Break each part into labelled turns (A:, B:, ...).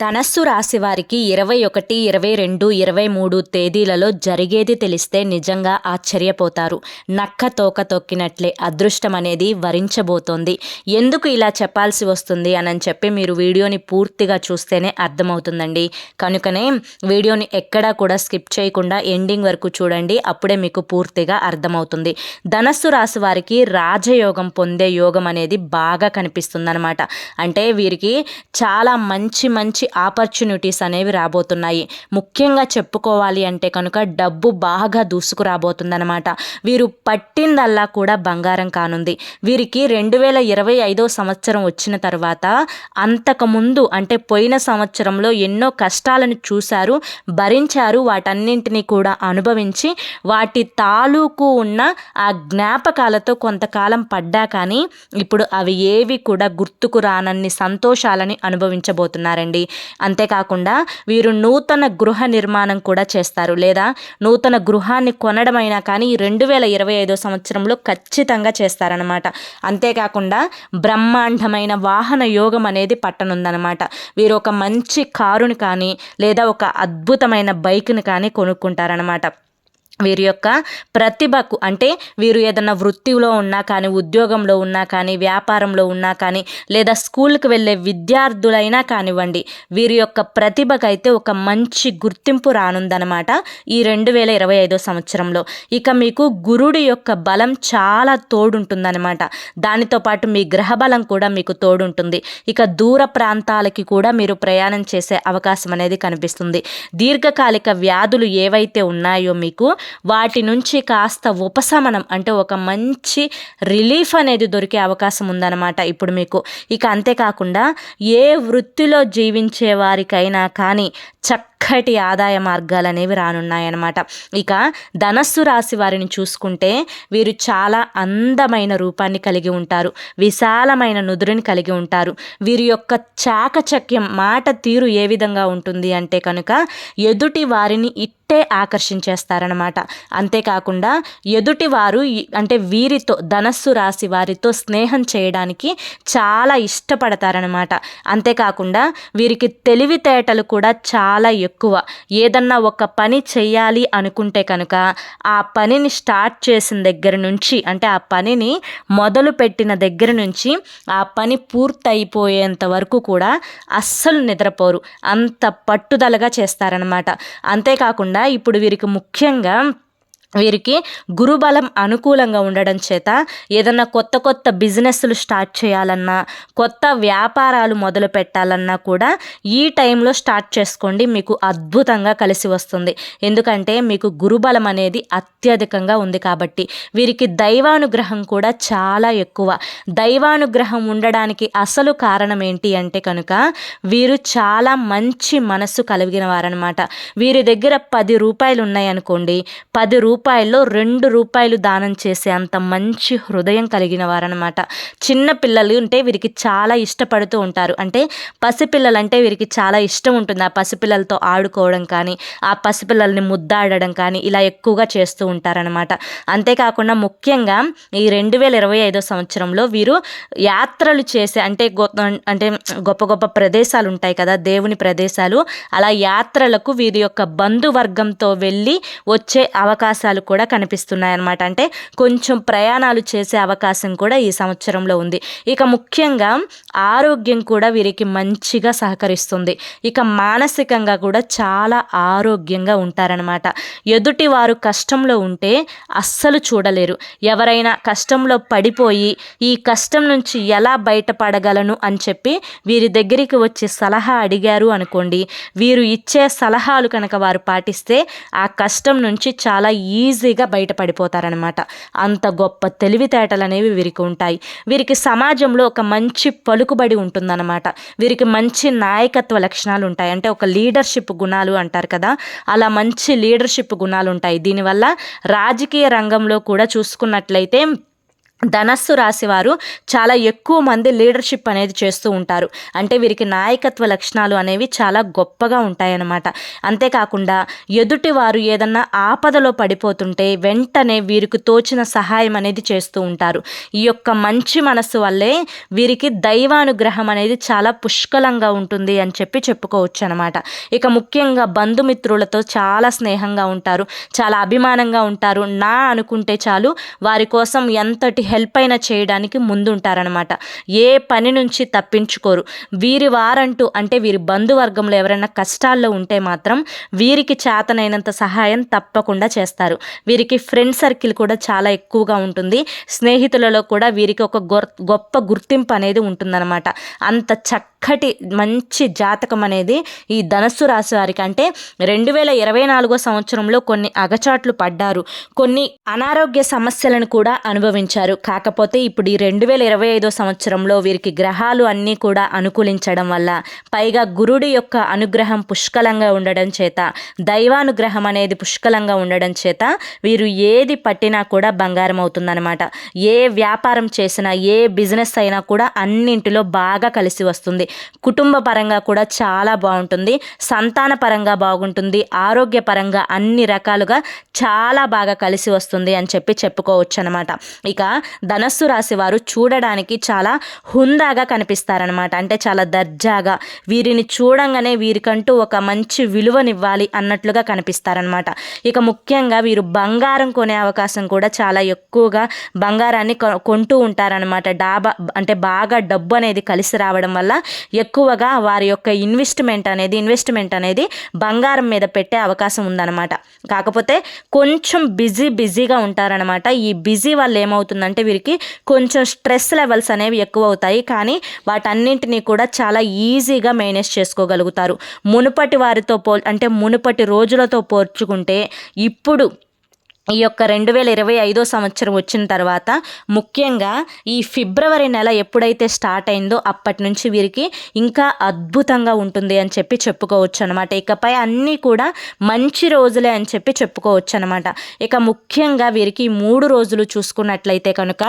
A: ధనస్సు రాశి వారికి ఇరవై ఒకటి ఇరవై రెండు ఇరవై మూడు తేదీలలో జరిగేది తెలిస్తే నిజంగా ఆశ్చర్యపోతారు. నక్క తోక తొక్కినట్లే అదృష్టం అనేది వరించబోతోంది. ఎందుకు ఇలా చెప్పాల్సి వస్తుంది అని చెప్పి మీరు వీడియోని పూర్తిగా చూస్తేనే అర్థమవుతుందండి. కనుకనే వీడియోని ఎక్కడా కూడా స్కిప్ చేయకుండా ఎండింగ్ వరకు చూడండి అప్పుడే మీకు పూర్తిగా అర్థమవుతుంది. ధనస్సు రాశి వారికి రాజయోగం పొందే యోగం అనేది బాగా కనిపిస్తుందన్నమాట. అంటే వీరికి చాలా మంచి మంచి మంచి ఆపర్చునిటీస్ అనేవి రాబోతున్నాయి. ముఖ్యంగా చెప్పుకోవాలి అంటే కనుక డబ్బు బాగా దూసుకురాబోతుందనమాట వీరు పట్టిందల్లా కూడా బంగారం కానుంది. వీరికి రెండు వేల ఇరవై ఐదో సంవత్సరం వచ్చిన తర్వాత అంతకుముందు అంటే పోయిన సంవత్సరంలో ఎన్నో కష్టాలను చూశారు భరించారు వాటన్నింటినీ కూడా అనుభవించి వాటి తాలూకు ఉన్న ఆ జ్ఞాపకాలతో కొంతకాలం పడ్డా కానీ ఇప్పుడు అవి ఏవి కూడా గుర్తుకు రానన్ని సంతోషాలని అనుభవించబోతున్నారండి. అంతేకాకుండా వీరు నూతన గృహ నిర్మాణం కూడా చేస్తారు. లేదా నూతన గృహాన్ని కొనడమైనా కానీ రెండు వేల ఇరవై ఐదో సంవత్సరంలో ఖచ్చితంగా చేస్తారనమాట అంతేకాకుండా బ్రహ్మాండమైన వాహన యోగం అనేది పట్టనుందనమాట వీరు ఒక మంచి కారుని కానీ లేదా ఒక అద్భుతమైన బైక్ని కానీ కొనుక్కుంటారనమాట వీరి యొక్క ప్రతిభకు అంటే వీరు ఏదైనా వృత్తిలో ఉన్నా కానీ ఉద్యోగంలో ఉన్నా కానీ వ్యాపారంలో ఉన్నా కానీ లేదా స్కూల్కి వెళ్ళే విద్యార్థులైనా కానివ్వండి వీరి యొక్క ప్రతిభకైతే ఒక మంచి గుర్తింపు రానుందనమాట ఈ రెండు వేల ఇరవై ఐదో సంవత్సరంలో. ఇక మీకు గురుడి యొక్క బలం చాలా తోడుంటుందనమాట దానితో పాటు మీ గ్రహ బలం కూడా మీకు తోడుంటుంది. ఇక దూర ప్రాంతాలకి కూడా మీరు ప్రయాణం చేసే అవకాశం అనేది కనిపిస్తుంది. దీర్ఘకాలిక వ్యాధులు ఏవైతే ఉన్నాయో మీకు వాటి నుంచి కాస్త ఉపశమనం అంటే ఒక మంచి రిలీఫ్ అనేది దొరికే అవకాశం ఉందన్నమాట. ఇప్పుడు మీకు ఇక అంతేకాకుండా ఏ వృత్తిలో జీవించే వారికైనా కానీ చక్క చక్కటి ఆదాయ మార్గాలు అనేవి రానున్నాయన్నమాట. ఇక ధనస్సు రాశి వారిని చూసుకుంటే వీరు చాలా అందమైన రూపాన్ని కలిగి ఉంటారు. విశాలమైన నుదురుని కలిగి ఉంటారు. వీరి యొక్క చాకచక్యం మాట తీరు ఏ విధంగా ఉంటుంది అంటే కనుక ఎదుటి వారిని ఇట్టే ఆకర్షించేస్తారనమాట అంతేకాకుండా ఎదుటి వారు అంటే వీరితో ధనస్సు రాశి వారితో స్నేహం చేయడానికి చాలా ఇష్టపడతారనమాట అంతేకాకుండా వీరికి తెలివితేటలు కూడా చాలా ఎక్కువ. ఏదన్నా ఒక పని చేయాలి అనుకుంటే కనుక ఆ పనిని స్టార్ట్ చేసిన దగ్గర నుంచి అంటే ఆ పనిని మొదలు పెట్టిన దగ్గర నుంచి ఆ పని పూర్తయిపోయేంత వరకు కూడా అస్సలు నిద్రపోరు. అంత పట్టుదలగా చేస్తారనమాట అంతేకాకుండా ఇప్పుడు వీరికి ముఖ్యంగా వీరికి గురుబలం అనుకూలంగా ఉండడం చేత ఏదన్నా కొత్త కొత్త బిజినెస్లు స్టార్ట్ చేయాలన్నా కొత్త వ్యాపారాలు మొదలు పెట్టాలన్నా కూడా ఈ టైంలో స్టార్ట్ చేసుకోండి. మీకు అద్భుతంగా కలిసి వస్తుంది. ఎందుకంటే మీకు గురుబలం అనేది అత్యధికంగా ఉంది కాబట్టి. వీరికి దైవానుగ్రహం కూడా చాలా ఎక్కువ. దైవానుగ్రహం ఉండడానికి అసలు కారణం ఏంటి అంటే కనుక వీరు చాలా మంచి మనస్సు కలిగిన వారనమాట వీరి దగ్గర పది రూపాయలు ఉన్నాయనుకోండి పది రూపాయలు రూపాయల్లో రెండు రూపాయలు దానం చేసే అంత మంచి హృదయం కలిగిన వారనమాట చిన్న పిల్లలు ఉంటే వీరికి చాలా ఇష్టపడుతూ ఉంటారు. అంటే పసిపిల్లలు అంటే వీరికి చాలా ఇష్టం ఉంటుంది ఆ పసిపిల్లలతో ఆడుకోవడం కానీ ఆ పసిపిల్లల్ని ముద్దాడడం కానీ ఇలా ఎక్కువగా చేస్తూ ఉంటారనమాట అంతేకాకుండా ముఖ్యంగా ఈ రెండు వేల ఇరవై ఐదో సంవత్సరంలో వీరు యాత్రలు చేసే అంటే అంటే గొప్ప గొప్ప ప్రదేశాలు ఉంటాయి కదా దేవుని ప్రదేశాలు. అలా యాత్రలకు వీరి యొక్క బంధువర్గంతో వెళ్ళి వచ్చే అవకాశం అవకాశాలు కూడా కనిపిస్తున్నాయన్నమాట. అంటే కొంచెం ప్రయాణాలు చేసే అవకాశం కూడా ఈ సంవత్సరంలో ఉంది. ఇక ముఖ్యంగా ఆరోగ్యం కూడా వీరికి మంచిగా సహకరిస్తుంది. ఇక మానసికంగా కూడా చాలా ఆరోగ్యంగా ఉంటారనమాట ఎదుటి వారు కష్టంలో ఉంటే అస్సలు చూడలేరు. ఎవరైనా కష్టంలో పడిపోయి ఈ కష్టం నుంచి ఎలా బయటపడగలను అని చెప్పి వీరి దగ్గరికి వచ్చి సలహా అడిగారు అనుకోండి. వీరు ఇచ్చే సలహాలు కనుక వారు పాటిస్తే ఆ కష్టం నుంచి చాలా ఈజీగా బయటపడిపోతారనమాట అంత గొప్ప తెలివితేటలు అనేవి వీరికి ఉంటాయి. వీరికి సమాజంలో ఒక మంచి పలుకుబడి ఉంటుందన్నమాట. వీరికి మంచి నాయకత్వ లక్షణాలు ఉంటాయి. అంటే ఒక లీడర్షిప్ గుణాలు అంటారు కదా అలా మంచి లీడర్షిప్ గుణాలు ఉంటాయి. దీనివల్ల రాజకీయ రంగంలో కూడా చూసుకున్నట్లయితే ధనస్సు రాశి వారు చాలా ఎక్కువ మంది లీడర్షిప్ అనేది చేస్తూ ఉంటారు. అంటే వీరికి నాయకత్వ లక్షణాలు అనేవి చాలా గొప్పగా ఉంటాయన్నమాట. అంతేకాకుండా ఎదుటి వారు ఏదన్నా ఆపదలో పడిపోతుంటే వెంటనే వీరికి తోచిన సహాయం అనేది చేస్తూ ఉంటారు. ఈ యొక్క మంచి మనస్సు వల్లే వీరికి దైవానుగ్రహం అనేది చాలా పుష్కలంగా ఉంటుంది అని చెప్పి చెప్పుకోవచ్చు అనమాట ఇక ముఖ్యంగా బంధుమిత్రులతో చాలా స్నేహంగా ఉంటారు. చాలా అభిమానంగా ఉంటారు. నా అనుకుంటే చాలు వారి కోసం ఎంతటి హెల్ప్ అయినా చేయడానికి ముందుంటారనమాట ఏ పని నుంచి తప్పించుకోరు. వీరి వారంటూ అంటే వీరి బంధువర్గంలో ఎవరైనా కష్టాల్లో ఉంటే మాత్రం వీరికి చేతనైనంత సహాయం తప్పకుండా చేస్తారు. వీరికి ఫ్రెండ్ సర్కిల్ కూడా చాలా ఎక్కువగా ఉంటుంది. స్నేహితులలో కూడా వీరికి ఒక గొప్ప గుర్తింపు అనేది ఉంటుందన్నమాట. అంత చక్కటి మంచి జాతకం అనేది ఈ ధనస్సు రాశి వారికి అంటే రెండు వేల ఇరవై నాలుగో సంవత్సరంలో కొన్ని అగచాట్లు పడ్డారు. కొన్ని అనారోగ్య సమస్యలను కూడా అనుభవించారు. కాకపోతే ఇప్పుడు ఈ రెండు వేల ఇరవై ఐదో సంవత్సరంలో వీరికి గ్రహాలు అన్నీ కూడా అనుకూలించడం వల్ల పైగా గురుడి యొక్క అనుగ్రహం పుష్కలంగా ఉండడం చేత దైవానుగ్రహం అనేది పుష్కలంగా ఉండడం చేత వీరు ఏది పట్టినా కూడా బంగారం అవుతుందన్నమాట. ఏ వ్యాపారం చేసినా ఏ బిజినెస్ అయినా కూడా అన్నింటిలో బాగా కలిసి వస్తుంది. కుటుంబ పరంగా కూడా చాలా బాగుంటుంది. సంతాన పరంగా బాగుంటుంది. ఆరోగ్యపరంగా అన్ని రకాలుగా చాలా బాగా కలిసి వస్తుంది అని చెప్పి చెప్పుకోవచ్చు అనమాట ఇక ధనస్సు రాశి వారు చూడడానికి చాలా హుందాగా కనిపిస్తారనమాట అంటే చాలా దర్జాగా వీరిని చూడంగానే వీరికంటూ ఒక మంచి విలువనివ్వాలి అన్నట్లుగా కనిపిస్తారనమాట ఇక ముఖ్యంగా వీరు బంగారం కొనే అవకాశం కూడా చాలా ఎక్కువగా బంగారాన్ని కొంటూ ఉంటారనమాట డాబా అంటే బాగా డబ్బు అనేది కలిసి రావడం వల్ల ఎక్కువగా వారి యొక్క ఇన్వెస్ట్మెంట్ అనేది ఇన్వెస్ట్మెంట్ అనేది బంగారం మీద పెట్టే అవకాశం ఉందన్నమాట. కాకపోతే కొంచెం బిజీ బిజీగా ఉంటారనమాట ఈ బిజీ వల్ల ఏమవుతుందంటే వీరికి కొంచెం స్ట్రెస్ లెవెల్స్ అనేవి ఎక్కువ అవుతాయి కానీ వాటన్నింటినీ కూడా చాలా ఈజీగా మేనేజ్ చేసుకోగలుగుతారు. మునుపటి వారితో పో అంటే మునుపటి రోజులతో పోల్చుకుంటే ఇప్పుడు ఈ యొక్క రెండు వేల ఇరవై ఐదో సంవత్సరం వచ్చిన తర్వాత ముఖ్యంగా ఈ ఫిబ్రవరి నెల ఎప్పుడైతే స్టార్ట్ అయిందో అప్పటి నుంచి వీరికి ఇంకా అద్భుతంగా ఉంటుంది అని చెప్పి చెప్పుకోవచ్చు అనమాట ఇకపై అన్నీ కూడా మంచి రోజులే అని చెప్పి చెప్పుకోవచ్చు అనమాట ఇక ముఖ్యంగా వీరికి మూడు రోజులు చూసుకున్నట్లయితే కనుక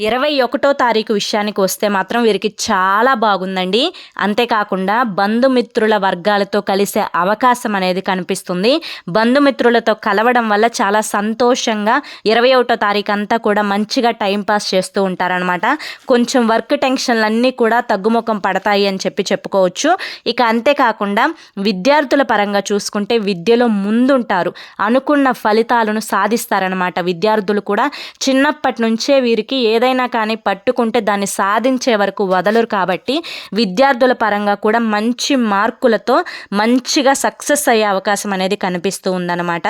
A: ఇరవై ఒకటో తారీఖు విషయానికి వస్తే మాత్రం వీరికి చాలా బాగుందండి. అంతేకాకుండా బంధుమిత్రుల వర్గాలతో కలిసే అవకాశం అనేది కనిపిస్తుంది. బంధుమిత్రులతో కలవడం వల్ల చాలా సంతోషంగా ఇరవై ఒకటో తారీఖు అంతా కూడా మంచిగా టైంపాస్ చేస్తూ ఉంటారనమాట కొంచెం వర్క్ టెన్షన్లన్నీ కూడా తగ్గుముఖం పడతాయి అని చెప్పి చెప్పుకోవచ్చు. ఇక అంతేకాకుండా విద్యార్థుల పరంగా చూసుకుంటే విద్యలో ముందుంటారు. అనుకున్న ఫలితాలను సాధిస్తారనమాట విద్యార్థులు కూడా. చిన్నప్పటి నుంచే వీరికి ఏదైనా ఏదైనా కానీ పట్టుకుంటే దాన్ని సాధించే వరకు వదలరు కాబట్టి విద్యార్థుల పరంగా కూడా మంచి మార్కులతో మంచిగా సక్సెస్ అయ్యే అవకాశం అనేది కనిపిస్తూ ఉందన్నమాట.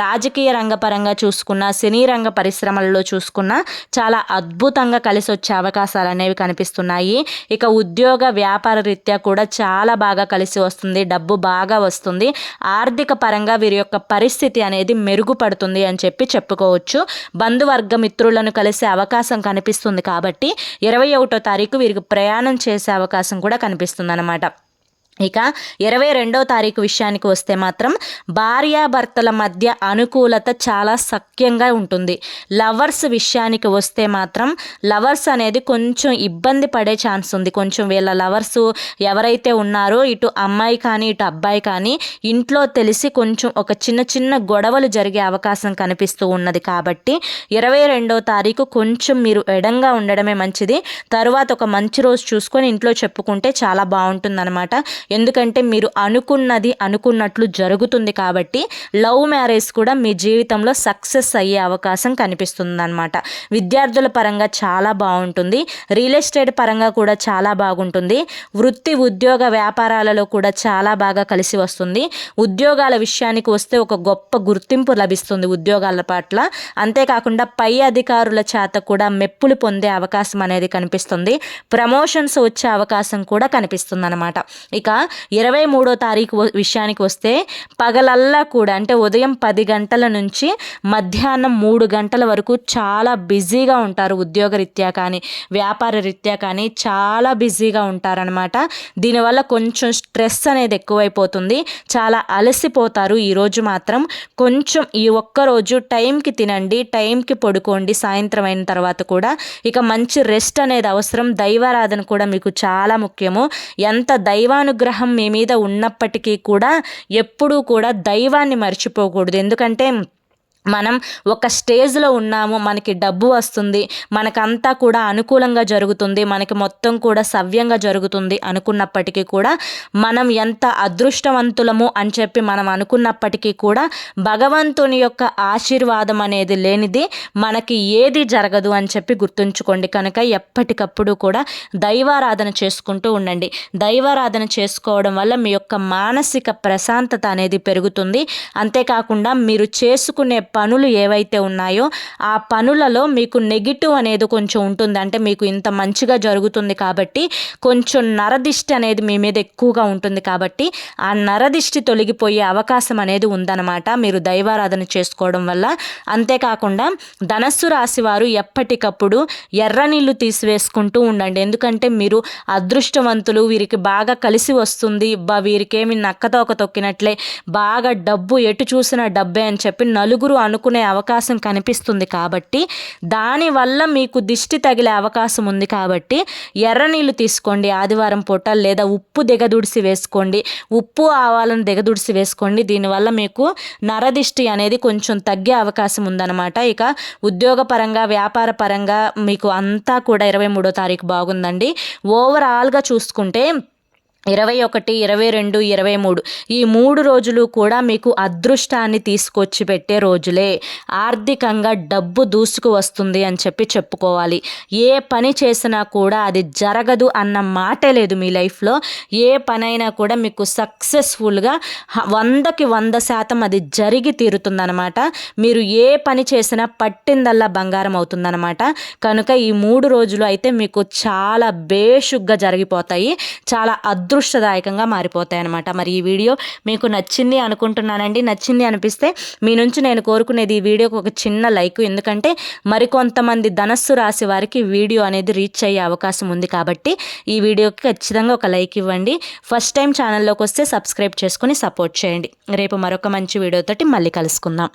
A: రాజకీయ రంగ పరంగా చూసుకున్న సినీ రంగ పరిశ్రమలలో చూసుకున్న చాలా అద్భుతంగా కలిసి వచ్చే అవకాశాలు అనేవి కనిపిస్తున్నాయి. ఇక ఉద్యోగ వ్యాపార రీత్యా కూడా చాలా బాగా కలిసి వస్తుంది డబ్బు బాగా వస్తుంది. ఆర్థిక పరంగా వీరి యొక్క పరిస్థితి అనేది మెరుగుపడుతుంది అని చెప్పి చెప్పుకోవచ్చు. బంధువర్గ మిత్రులను కలిసే అవకాశం కనిపి కనిపిస్తుంది కాబట్టి ఇరవై ఒకటో తారీఖు వీరికి ప్రయాణం చేసే అవకాశం కూడా కనిపిస్తుంది అనమాట ఇక ఇరవై రెండో తారీఖు విషయానికి వస్తే మాత్రం భార్యాభర్తల మధ్య అనుకూలత చాలా సఖ్యంగా ఉంటుంది. లవర్స్ విషయానికి వస్తే మాత్రం లవర్స్ అనేది కొంచెం ఇబ్బంది పడే ఛాన్స్ ఉంది. కొంచెం వీళ్ళ లవర్స్ ఎవరైతే ఉన్నారో ఇటు అమ్మాయి కానీ ఇటు అబ్బాయి కానీ ఇంట్లో తెలిసి కొంచెం ఒక చిన్న చిన్న గొడవలు జరిగే అవకాశం కనిపిస్తూ ఉన్నది. కాబట్టి ఇరవై రెండో తారీఖు కొంచెం మీరు ఎడంగా ఉండడమే మంచిది. తరువాత ఒక మంచి రోజు చూసుకొని ఇంట్లో చెప్పుకుంటే చాలా బాగుంటుందన్నమాట. ఎందుకంటే మీరు అనుకున్నది అనుకున్నట్లు జరుగుతుంది కాబట్టి లవ్ మ్యారేజ్ కూడా మీ జీవితంలో సక్సెస్ అయ్యే అవకాశం కనిపిస్తుంది అనమాట విద్యార్థుల పరంగా చాలా బాగుంటుంది. రియల్ ఎస్టేట్ పరంగా కూడా చాలా బాగుంటుంది. వృత్తి ఉద్యోగ వ్యాపారాలలో కూడా చాలా బాగా కలిసి వస్తుంది. ఉద్యోగాల విషయానికి వస్తే ఒక గొప్ప గుర్తింపు లభిస్తుంది ఉద్యోగాల పట్ల. అంతేకాకుండా పై అధికారుల చేత కూడా మెప్పులు పొందే అవకాశం అనేది కనిపిస్తుంది. ప్రమోషన్స్ వచ్చే అవకాశం కూడా కనిపిస్తుంది అనమాట ఇక ఇరవై మూడో తారీఖు విషయానికి వస్తే పగలల్లా కూడా అంటే ఉదయం పది గంటల నుంచి మధ్యాహ్నం మూడు గంటల వరకు చాలా బిజీగా ఉంటారు ఉద్యోగరీత్యా కానీ వ్యాపార రీత్యా కానీ చాలా బిజీగా ఉంటారనమాట దీనివల్ల కొంచెం స్ట్రెస్ అనేది ఎక్కువైపోతుంది. చాలా అలసిపోతారు ఈరోజు మాత్రం. కొంచెం ఈ ఒక్క రోజు టైంకి తినండి టైంకి పడుకోండి సాయంత్రం అయిన తర్వాత కూడా. ఇక మంచి రెస్ట్ అనేది అవసరం. దైవారాధన కూడా మీకు చాలా ముఖ్యము. ఎంత దైవానుగ్రహం మీ మీద ఉన్నప్పటికీ కూడా ఎప్పుడూ కూడా దైవాన్ని మర్చిపోకూడదు. ఎందుకంటే మనం ఒక స్టేజ్లో ఉన్నాము మనకి డబ్బు వస్తుంది మనకంతా కూడా అనుకూలంగా జరుగుతుంది మనకి మొత్తం కూడా సవ్యంగా జరుగుతుంది అనుకున్నప్పటికీ కూడా మనం ఎంత అదృష్టవంతులము అని చెప్పి మనం అనుకున్నప్పటికీ కూడా భగవంతుని యొక్క ఆశీర్వాదం అనేది లేనిది మనకి ఏది జరగదు అని చెప్పి గుర్తుంచుకోండి. కనుక ఎప్పటికప్పుడు కూడా దైవారాధన చేసుకుంటూ ఉండండి. దైవారాధన చేసుకోవడం వల్ల మీ యొక్క మానసిక ప్రశాంతత అనేది పెరుగుతుంది. అంతేకాకుండా మీరు చేసుకునే పనులు ఏవైతే ఉన్నాయో ఆ పనులలో మీకు నెగిటివ్ అనేది కొంచెం ఉంటుంది. అంటే మీకు ఇంత మంచిగా జరుగుతుంది కాబట్టి కొంచెం నరదిష్టి అనేది మీ మీద ఎక్కువగా ఉంటుంది కాబట్టి ఆ నరదిష్టి తొలగిపోయే అవకాశం అనేది ఉందన్నమాట. మీరు దైవారాధన చేసుకోవడం వల్ల. అంతేకాకుండా ధనస్సు రాశి వారు ఎప్పటికప్పుడు ఎర్ర నీళ్ళు తీసివేసుకుంటూ ఉండండి. ఎందుకంటే మీరు అదృష్టవంతులు వీరికి బాగా కలిసి వస్తుంది. బా వీరికేమి నక్కతోక తొక్కినట్లే బాగా డబ్బు ఎటు చూసినా డబ్బే అని చెప్పి నలుగురు అనుకునే అవకాశం కనిపిస్తుంది కాబట్టి దానివల్ల మీకు దిష్టి తగిలే అవకాశం ఉంది కాబట్టి ఎర్ర నీళ్ళు తీసుకోండి ఆదివారం పూట లేదా ఉప్పు దిగదుడిసి వేసుకోండి. ఉప్పు ఆవాలను దిగదుడిసి వేసుకోండి. దీనివల్ల మీకు నరదిష్టి అనేది కొంచెం తగ్గే అవకాశం ఉందన్నమాట. ఇక ఉద్యోగపరంగా వ్యాపార పరంగా మీకు అంతా కూడా ఇరవై మూడో తారీఖు బాగుందండి. ఓవరాల్గా చూసుకుంటే ఇరవై ఒకటి ఇరవై రెండు ఇరవై మూడు. ఈ మూడు రోజులు కూడా మీకు అదృష్టాన్ని తీసుకొచ్చి పెట్టే రోజులే. ఆర్థికంగా డబ్బు దూసుకు వస్తుంది అని చెప్పి చెప్పుకోవాలి. ఏ పని చేసినా కూడా అది జరగదు అన్న మాటే లేదు మీ లైఫ్లో. ఏ పనైనా కూడా మీకు సక్సెస్ఫుల్గా వందకి వంద శాతం అది జరిగి తీరుతుందనమాట మీరు ఏ పని చేసినా పట్టిందల్లా బంగారం అవుతుందన్నమాట. కనుక ఈ మూడు రోజులు అయితే మీకు చాలా బేషుగ్గా జరిగిపోతాయి. చాలా అదృష్టదాయకంగా మారిపోతాయి అనమాట మరి ఈ వీడియో మీకు నచ్చింది అనుకుంటున్నానండి. నచ్చింది అనిపిస్తే మీ నుంచి నేను కోరుకునేది ఈ వీడియోకి ఒక చిన్న లైక్. ఎందుకంటే మరికొంతమంది ధనస్సు రాశి వారికి వీడియో అనేది రీచ్ అయ్యే అవకాశం ఉంది కాబట్టి ఈ వీడియోకి ఖచ్చితంగా ఒక లైక్ ఇవ్వండి. ఫస్ట్ టైం ఛానల్లోకి వస్తే సబ్స్క్రైబ్ చేసుకొని సపోర్ట్ చేయండి. రేపు మరొక మంచి వీడియోతోటి మళ్ళీ కలుసుకుందాం.